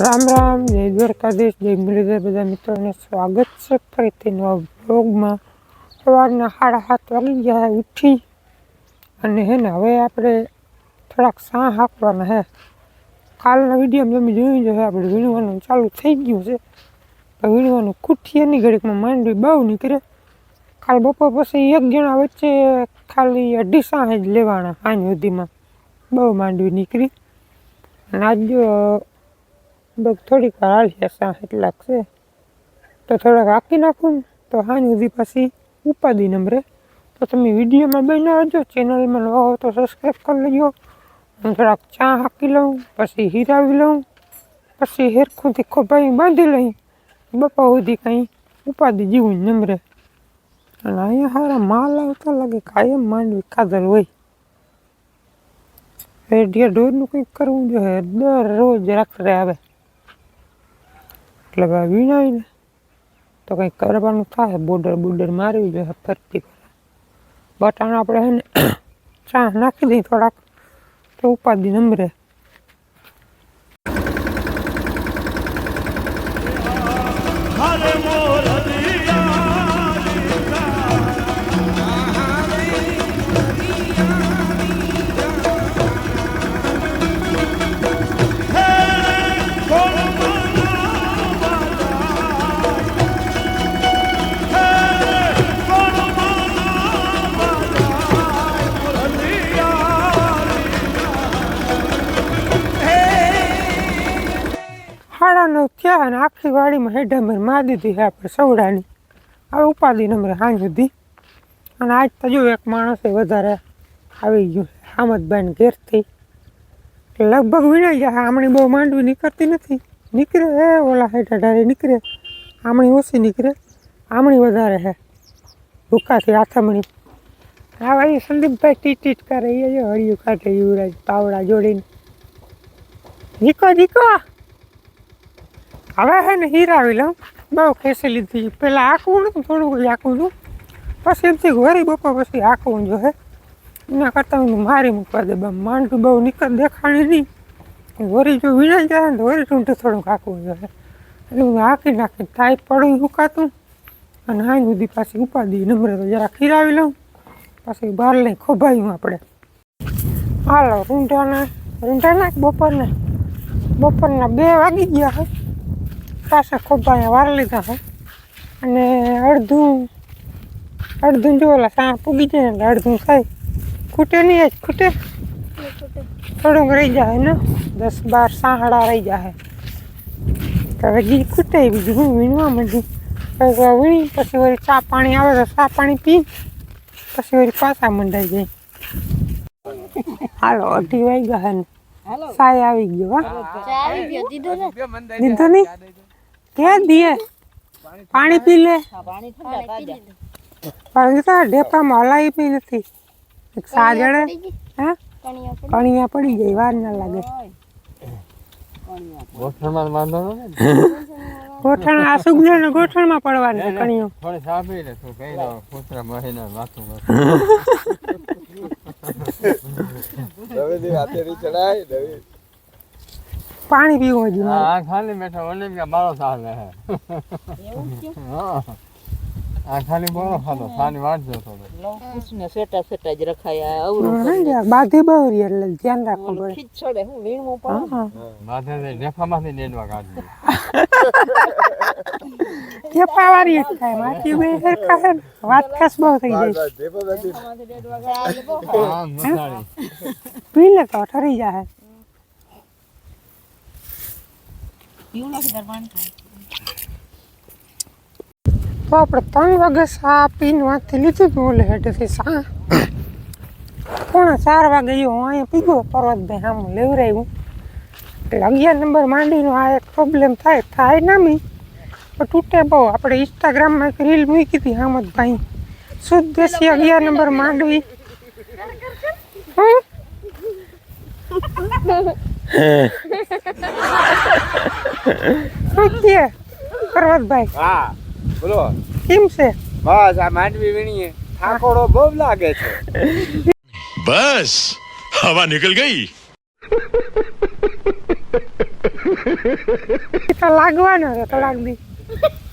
રામ રામ, જય દ્વારકાધીશ, જય મુરલીધર બધા મિત્રોને સ્વાગત છે ફરીથી નવા બ્લોગમાં સવારના સાડા સાત વાગી ગયા ઉઠી. અને હે ને, હવે આપણે થોડાક સાહ હાંકવાના હે. કાલના વિડીયોમાં તમે જોયું જ આપણે વીણવાનું ચાલુ થઈ ગયું છે. વીણવાનું વીણવાનું કુઠીએની ઘડીકમાં માંડવી બહુ નીકળે. કાલ બપોર પછી એક જણા વચ્ચે ખાલી અઢી સાહ જ લેવાના, સાંજ સુધીમાં. બહુ માંડવી નીકળી. અને આજ બસ થોડીક વાર હાલી સાહ છે તો થોડાક હાંકી નાખું તો હાની સુધી પછી ઉપાદી નંબરે તો તમે વિડીયોમાં બન્યા આવજો ચેનલમાં નવા હો તો સબસ્ક્રાઈબ કરી લેજો. હું થોડાક ચા હાંકી લઉં, પછી હીરાવી લઉં, પછી હેરખુંથી ખોભાઈ બાંધી લઈ બપા સુધી કાંઈ ઉપાદી જીવું નંબરે અને અહીંયા સારા માલ આવતા લાગે, કાયમ માંડવી કાદર હોય. રેડિયા ઢોરનું કંઈક કરવું જોઈએ, દરરોજ રાત્રે આવે. એટલે હવે વીણાવીને તો કંઈક કરવાનું થાય. બોર્ડર બોર્ડર મારવી જોઈએ, ફરતી બટાણ આપણે હે ને, ચા નાખી દઈએ થોડાક, તો ઉપાધિ નંબરે હરે મોર વાડીમાં હેડામેર માર દીધી છે આપણે સવડાની. હવે ઉપાધિ નંબર સાંજ સુધી. અને આજ તો જો એક માણસે વધારે આવી ગયું છે હામદભાઈને ઘેરથી. લગભગ વિણાઈ જાય આમણી બહુ માંડવી નીકળતી નથી. નીકળે હે ઓલા હેઠા ઢારે નીકળે. આમણી ઓછી નીકળે. આમણી વધારે હે. ભૂકાથી હાથમણી. હા ભાઈ સંદીપભાઈ ટીટ ટીટ કરે, એ હળિયું કાઢે યુવરાજ પાવડા જોડીને. નીકો જીકો હવે છે ને હીરાવી લઉં. બહુ ખેંચી લીધી. પહેલાં આખવું નતું થોડુંક આખું છું પછી એમથી વરી બપોર પછી આંકવું જો હે. એના કરતાં હું મારી મૂકવા દે બા માંડું બહુ નીકળ દેખાણી નહીં. વરી જો વીણાઈ જાય ને તો વરી ટૂંટું થોડુંક જો જોઈએ એટલે હું હાંકી નાખી થાય પડું સુકાતું અને હાઈ સુધી પાછી ઉપાદી નમરે તો જરા ખીરાવી લઉં. પછી બહાર લઈ ખોભાયું આપણે. હાલો, રૂંઢાના રૂંઢાના બપોરને? બપોરના બે વાગી ગયા છે પાછા ખોબાયા વાર લીધા છે. અને અડધું અડધું જો ઓલા સાણ પૂગી જાય એટલે અડધું થાય. ખૂટે નહીં જ ખૂટે? થોડુંક રહી જાય ને? દસ બાર સાહડા રહી જાય. તો હવે જી ખૂટે બીજું હું વીણવા માંડી? કંઈક વીણી પછી વળી ચા પાણી આવે તો ચા પાણી પી પછી વળી પાછા મંડાઈ જાય. હાલો અઢી વાગ્યા હે ને. સાય આવી ગયો હા? આવી ગયો દીધો નહીં? ક્યાં દીએ. પાણી પી લે. પાણી ઠંડા તાજા પણ તો ઢેફામાં હલાવી પી નથી. સાજડે હા? કણિયા પડી જાય વાર ના લાગે. ગોઠણમાં વાંધો ગોઠણ આ સુગજો ને ગોઠણમાં પડવાની કણિયો. થોડી સાંભળી લે તું કઈ દો પુત્ર મહિના માથું માથું. પાણી પીવું હજી. આ ખાલી બેઠા ઓલે કે બારો સાલ હે. હા. આ ખાલી બોલો ખાધો ખાલી વાંચજો થોડો. કુસને સેટા સેટા જ રખાયા અવરું હા, બાધી બહુ રહી એટલે ધ્યાન રાખવું પડે. ખીચડે હું વીણવું હા, પડે હા. ઢેફામાંથી નેડવા કાઢજો. જ થાય બે છે વાત ખાસ બહુ થઈ જાય. હા મસાળી. પી લે તો ઠરી જાય પીવું નાખી તાર પાણી તો આપણે ત્રણ વાગે સા પીને વાંચી લીધું હતું ઓલે હેઠેથી સા. પોણા ચાર વાગે હું અહીંયા પીગો પર્વતભાઈ આમ લેવરાયું. એટલે અગિયાર નંબર માંડીનો આ એક પ્રોબ્લેમ થાય થાય ના મી પણ તૂટે બહુ. આપણે ઇન્સ્ટાગ્રામમાં એક રીલ મૂકી હતી હામદભાઈ શુદ્ધ દેશી અગિયાર નંબર માંડવી? હમ? કે પર્વતભાઈ હા બોલો. કેમ છે? બસ આ માંડવી વીણીએ. ઠાકોડો બહુ લાગે છે. બસ હવા નીકળ ગઈ. તો લાગવાનો છે તો લાગી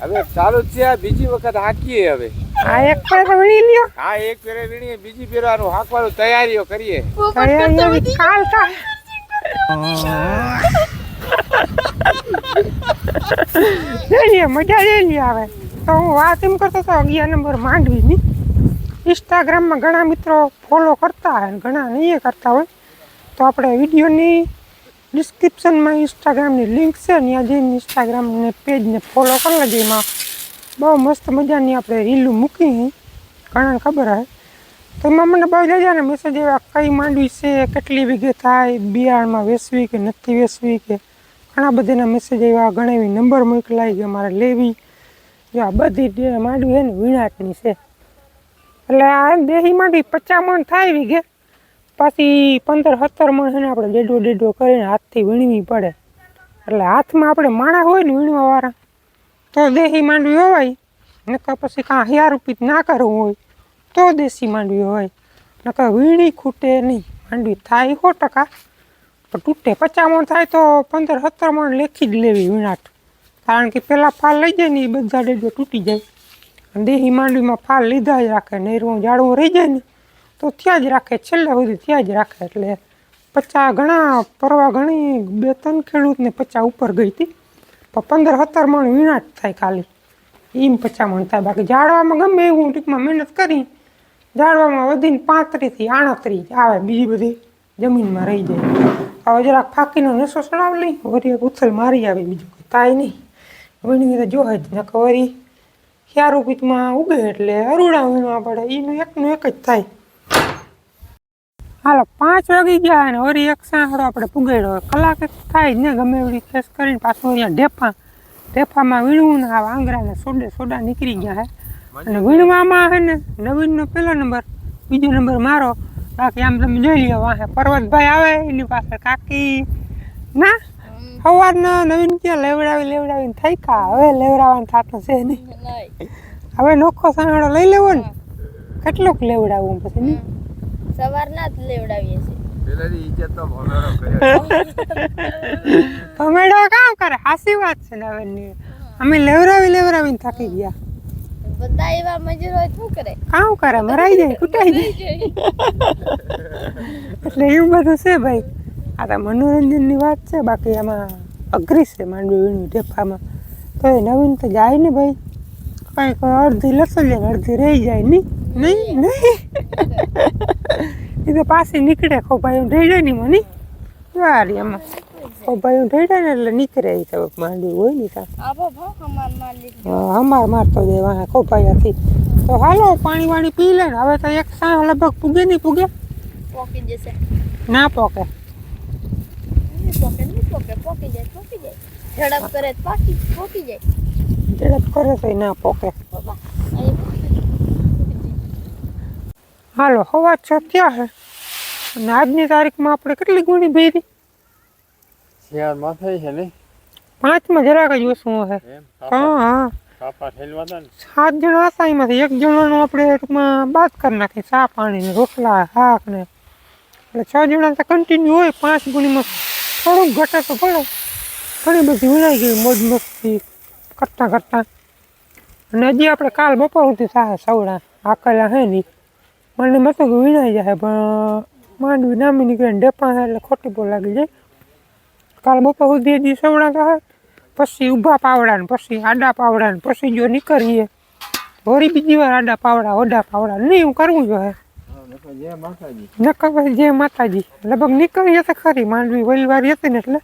હવે ચાલુ છે બીજી વખત હાકીએ હવે. આ એક ફેર વીણી લ્યો. હા એક ફેર વીણીએ બીજી ફેર આનું હાકવાનું તૈયારીઓ કરીએ. તૈયારીઓ કાલ તા જોઈએ મજા લઈ આવે તો હું વાત એમ કરતો હતો, અગિયાર નંબર માંડવીની. ઇન્સ્ટાગ્રામમાં ઘણા મિત્રો ફોલો કરતા હોય ઘણા નહીં કરતા હોય. તો આપણે વિડીયોની ડિસ્ક્રિપ્શનમાં ઇન્સ્ટાગ્રામની લિંક છે, ત્યાં જઈને ઇન્સ્ટાગ્રામને પેજને ફોલો કરી લેજો. એમાં બહુ મસ્ત મજાની આપણે રીલું મૂકી. ઘણાને ખબર હોય. તો એમાં મને બહુ જાજાને મેસેજ આવ્યા કઈ માંડવી છે, કેટલી વીઘે થાય બિયારણમાં વેસવી કે નથી વેસવી કે ઘણા બધાના મેસેજ આવ્યા ઘણા એવી નંબર મોકલાઈ ગયો મારે લેવી જો આ બધી માંડવી છે ને, વિણાટની છે. એટલે આ દેહી માંડવી પચાસ મણ થાય વીઘે પાછી પંદર, સત્તર મણ છે ને, આપણે ડેડો ડેડો કરીને હાથથી વીણવી પડે. એટલે હાથમાં આપણે માણા હોય ને વીણવાવાળા, તો દેહી માંડવી હોવાય નકર પછી કાં હજાર રૂપિયા ના કરવું હોય, તો દેશી માંડવી હોય. નકર વીણી ખૂટે નહીં, માંડવી થાય સો ટકા. પણ તૂટે. પચાસ મણ થાય તો પંદર, સત્તર મણ લેખી જ લેવી વીણાટ. કારણ કે પહેલાં ફાલ લઈ જાય ને એ બધા ડેડો તૂટી જાય. અને દેહી માંડવીમાં ફાલ લીધા જ રાખે નેરવું જાડવું રહી જાય ને, તો ત્યાં જ રાખે. છેલ્લે સુધી ત્યાં જ રાખે. એટલે પચાસ ઘણા પરવા ઘણી બે, ત્રણ ખેડૂતને પચાસ ઉપર ગઈ હતી. પણ પંદર, સત્તર મણ વીણાટ થાય ખાલી. એમ પચાસ મણ થાય. બાકી ઝાડવામાં ગમે એવું ટૂંકમાં મહેનત કરી ઝાડવામાં વધીને પાંત્રીસથી આણત્રીસ આવે. બીજી બધી જમીનમાં રહી જાય. હવે જરાક ફાંકીનો નસો ચડાવ લઈ. વરી એક ઉથલ મારી આવે બીજું કંઈ તાય નહીં. વણી તો જોહે જ નકર વળી ક્યારું પીતમાં ઉગે એટલે અરુણા વીણવા પડે. એનું એકનું એક જ થાય. હાલો, પાંચ વાગી ગયા અને વળી એક સાંકડો આપણે પુગાડ્યો. કલાક થાય જ ને ગમે એવડી ખેસ કરીને પાછું અહીંયા ઢેફા, ઢેફામાં વીણવું ને આ આંગરાને સોડે સોડા નીકળી ગયા હે. અને વીણવામાં હે ને નવીનનો પહેલો નંબર, બીજો નંબર મારો. બાકી આમ તમે જોઈ લો વાહે. પર્વતભાઈ આવે એની પાસે કાકી. ના સવારના નવીન ક્યાં લેવડાવી લેવડાવીને થઈ કા હવે લેવડાવવાનું થતું છે નહીં. હવે નોખો સાંકળો લઈ લેવો ને. કેટલુંક લેવડાવવું પછી નહીં? સવારના જ લેવડાવીએ છીએ. ભમેડો કામ કરે? હાસી વાત છે નવીનની. અમે લેવડાવી લેવડાવીને થાકી ગયા. બધા એવા મજૂર શું કરે? આવ કરે? મરાઈ જાય કુટાઈ જાય. એટલે એવું બધું છે ભાઈ. આ તો મનોરંજનની વાત છે બાકી આમાં અઘરી છે માંડવી વીણવી ઢેફામાં. તો એ નવીન તો જાય ને ભાઈ. કંઈક અડધી લસણ જાય અડધી રહી જાય નહીં નહીં. નહીં. એ તો પાછી નીકળે ખોભાઈ રહી જાય નહીં? મને વારી એમાં. ખોભાઈ રહી ને એટલે નીકળે એ તો માંડવી હોય ને ત્યાં હમાર મારતો જાય વાહે ખોપાયાથી તો હાલો પાણી વાણી પી લે ને. હવે તો એક સાહ લગભગ પૂગે નહીં પૂગે. ના પોકે. ઝડપ કરે તો ના પોકે. બાબા હાલો હવા છ થયા છે અને આજની તારીખમાં આપણે કેટલી ગુણી ભરી? શિયાળ થઈ છે ને? પાંચમાં જરાક જ ઓછું હશે હા હા. સાત જણા હતા એમાંથી. એક જણાનું આપણે ટૂંકમાં બાદ કરી નાખી ચા પાણી ને રોટલા શાક ને. એટલે છ જણા તો કન્ટિન્યુ હોય પાંચ ગુણીમાં થોડુંક ઘટે તો પડે. ઘણી બધી વિણાઈ ગઈ મોજ મસ્તી કરતાં કરતાં. અને હજી આપણે કાલ બપોર સુધી થાય સવડા આકેલા હે નહીં મને મતો કે વિણાઈ જાય પણ માંડવી નામી નીકળે ડેપા એટલે ખોટી બહુ લાગી જાય. કાલ બપોર સુધી હજી થાય પછી ઊભા પાવડા ને પછી આડા પાવડા ને પછી જો નીકળીએ. વળી બીજી વાર આડા પાવડા, ઓડા પાવડા નહીં હું કરવું જોઈએ નકર પછી જય માતાજી. લગભગ નીકળી તો ખરી, માંડવી વહેલી વાર હતી ને એટલે.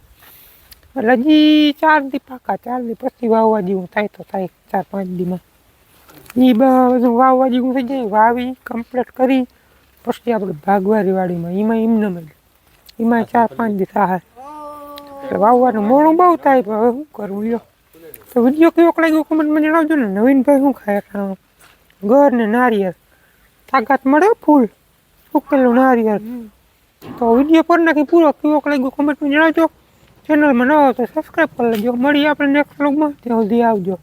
એટલે હજી ચાર દી પાકા, ચાર દી પછી વાવવા જેવું થાય તો થાય, ચાર પાંચ દીમાં. એ બધું વાવવા જેવું થઈ જાય, વાવી કમ્પ્લીટ કરી, પછી આપણે ભાગવારી વાડીમાં એમાં એમને મળે એમાં ચાર પાંચ દી થાય એટલે વાવવાનું મોડું બહુ થાય, પણ હવે શું કરવું લ્યો? તો વીડિયો કેવો લાગ્યો કમેન્ટમાં જણાવજો ને. નવીનભાઈ શું ખાય? ખાવાનું ઘર ને નારિયેળ. તાકાત મળે ફૂલ. ઉકેલું નારિયેળ. તો વીડિયો પર નાખી પૂરો. કેવો લાગ્યો કમેન્ટમાં જણાવજો ચેનલમાં નવો તો સબસ્ક્રાઈબ કરી લેજો. મળીએ આપણે નેક્સ્ટ વ્લોગમાં ત્યાં સુધી આવજો.